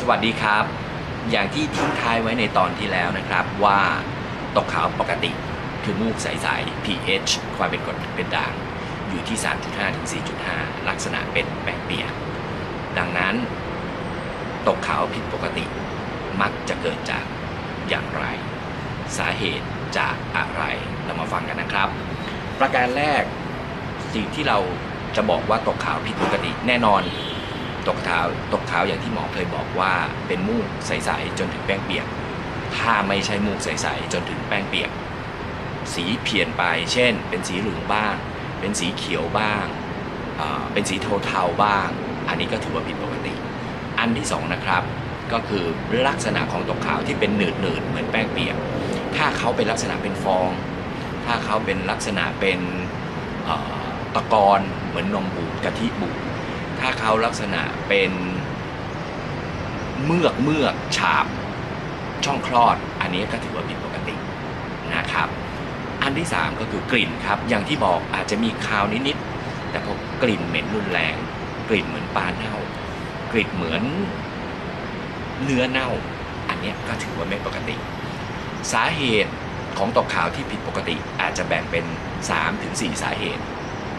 สวัสดีครับ อย่างที่ทิ้งท้ายไว้ในตอนที่แล้วนะครับว่าตกขาวปกติคือมูกใสๆ pH ความเป็นกรดเป็นด่างอยู่ที่ 3.5 ถึง 4.5 ลักษณะเป็นแบกเปียกดังนั้นตกขาวผิดปกติ มักจะเกิดจากอย่างไร สาเหตุจากอะไรเรามาฟังกันนะครับ ประการแรกสิ่งที่เราจะบอกว่าตกขาวผิดปกติแน่นอน ตกขาวตกขาวอย่างที่หมอเคยบอกว่าเป็นมูกใสๆจนถึงแป้งเปียก ถ้าไม่ใช่มูกใสๆจนถึงแป้งเปียก สีเพี้ยนไป เช่น เป็นสีเหลืองบ้าง เป็นสีเขียวบ้าง เป็นสีเทาๆบ้าง อันนี้ก็ถือว่าผิดปกติ อันที่สองนะครับก็คือลักษณะของตกขาวที่เป็นหนืดๆเหมือนแป้งเปียก ถ้าเขาเป็นลักษณะเป็นฟอง ถ้าเขาเป็นลักษณะเป็นตะกอนเหมือนนมบูดกะทิบูด ถ้าเขาลักษณะเป็นเมือกเมือกฉาบช่องคลอด อันนี้ก็ถือว่าผิดปกตินะครับ อันที่ 3 ก็คือกลิ่นครับ อย่างที่บอกอาจจะมีคาวนิดๆแต่พอกลิ่นเหม็นรุนแรง กลิ่นเหมือนปลาเน่า กลิ่นเหมือนเนื้อเน่า อันนี้ก็ถือว่าไม่ปกติ สาเหตุของตกขาวที่ผิดปกติอาจจะแบ่งเป็น 3-4 สาเหตุ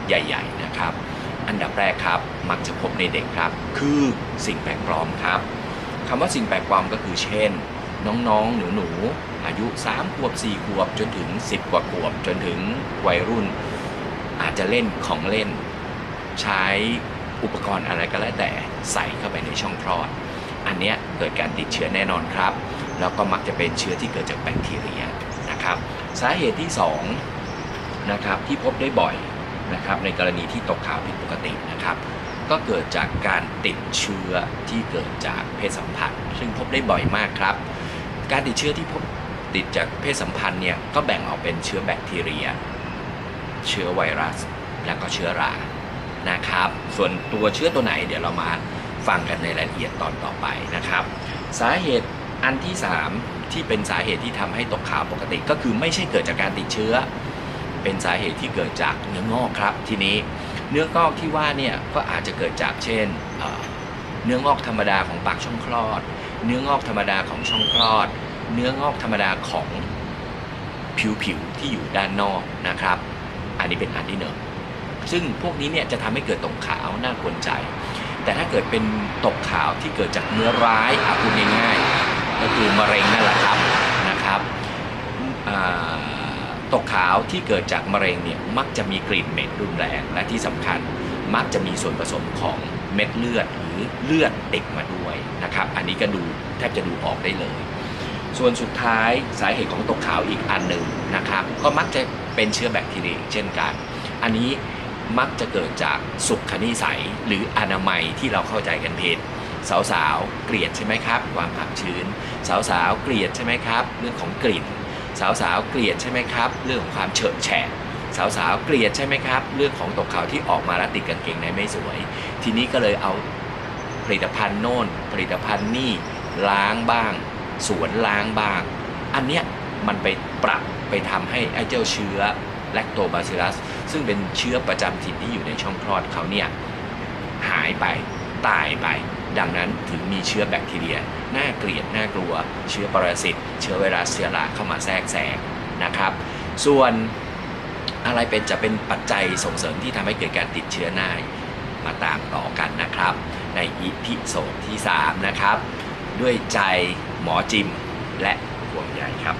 ใหญ่ ๆ นะครับ อันดับแรกครับ มักจะพบในเด็กครับ คือสิ่งแปลกปลอมครับคำว่าสิ่งแปลกปลอมก็คือเช่น น้องๆ หนูๆ อายุ 3 ขวบ 4 ขวบ จนถึง 10 กว่าขวบ จนถึงวัยรุ่น อาจจะเล่นของเล่น ใช้อุปกรณ์อะไรก็แล้วแต่ใส่เข้าไปในช่องคลอด อันเนี้ยเกิดการติดเชื้อแน่นอนครับ แล้วก็มักจะเป็นเชื้อที่เกิดจากแบคทีเรียนะครับ สาเหตุที่2นะครับที่พบได้บ่อย นะครับในกรณีที่ตกขาวผิดปกตินะครับ ก็เกิดจากการติดเชื้อที่เกิดจากเพศสัมพันธ์ ซึ่งพบได้บ่อยมากครับ การติดเชื้อที่พบติดจากเพศสัมพันธ์เนี่ยก็แบ่งออกเป็นเชื้อแบคทีเรีย เชื้อไวรัส และก็เชื้อรานะครับ ส่วนตัวเชื้อตัวไหนเดี๋ยวเรามาฟังกันในรายละเอียดตอนต่อไปนะครับ สาเหตุอันที่ 3 ที่เป็นสาเหตุที่ทำให้ตกขาวปกติ ก็คือไม่ใช่เกิดจากการติดเชื้อ เป็นสาเหตุที่เกิดจากเนื้องอกครับ ทีนี้เนื้องอกที่ว่าเนี่ยก็อาจจะเกิดจากเช่นเนื้องอกธรรมดาของปากช่องคลอด เนื้องอกธรรมดาของช่องคลอด เนื้องอกธรรมดาของผิวผิวที่อยู่ด้านนอกนะครับ อันนี้เป็นอันที่หนึ่งซึ่งพวกนี้เนี่ยจะทำให้เกิดตกขาวน่ากวนใจ แต่ถ้าเกิดเป็นตกขาวที่เกิดจากเนื้อร้ายอาพูดง่ายๆก็คือมะเร็งนั่นแหละครับนะครับอ่า ตกขาวที่เกิดจากมะเร็งเนี่ยมักจะมีกลิ่นเหม็นรุนแรงและที่สำคัญมักจะมีส่วนผสมของเม็ดเลือดหรือเลือดติดมาด้วยนะครับ อันนี้ก็ดูแทบจะดูออกได้เลย ส่วนสุดท้ายสาเหตุของตกขาวอีกอันหนึ่งนะครับ ก็มักจะเป็นเชื้อแบคทีเรียเช่นกัน อันนี้มักจะเกิดจากสุขนิสัยหรืออนามัยที่เราเข้าใจกันผิดสาวๆเกลียดใช่ไหมครับ ความอับชื้น สาวๆเกลียดใช่ไหมครับ เรื่องของกลิ่น สาวๆเกลียดใช่ไหมครับ เรื่องของความเฉอะแฉะสาวๆเกลียดใช่ไหมครับ เรื่องของตกขาวที่ออกมาแล้วติดกางเกงในไม่สวย ทีนี้ก็เลยเอาผลิตภัณฑ์โน่น ผลิตภัณฑ์นี่ล้างบ้าง สวนล้างบ้าง อันเนี้ยมันไปปรับไปทำให้ไอ้เจ้าเชื้อแลคโตบาซิลัสซึ่งเป็นเชื้อประจำถิ่นที่อยู่ในช่องคลอดเขาเนี่ยหายไปตายไป ดังนั้นถึงมีเชื้อแบคทีเรียน่าเกลียดน่ากลัว เชื้อปรสิต เชื้อไวรัสเชื้อราเข้ามาแทรกแซงนะครับ ส่วนอะไรเป็นจะเป็นปัจจัยส่งเสริมที่ทำให้เกิดการติดเชื้อง่ายมาตามต่อกันนะครับ ในอีพิโซดที่ 3 นะครับ ด้วยใจหมอจิมและห่วงใยครับ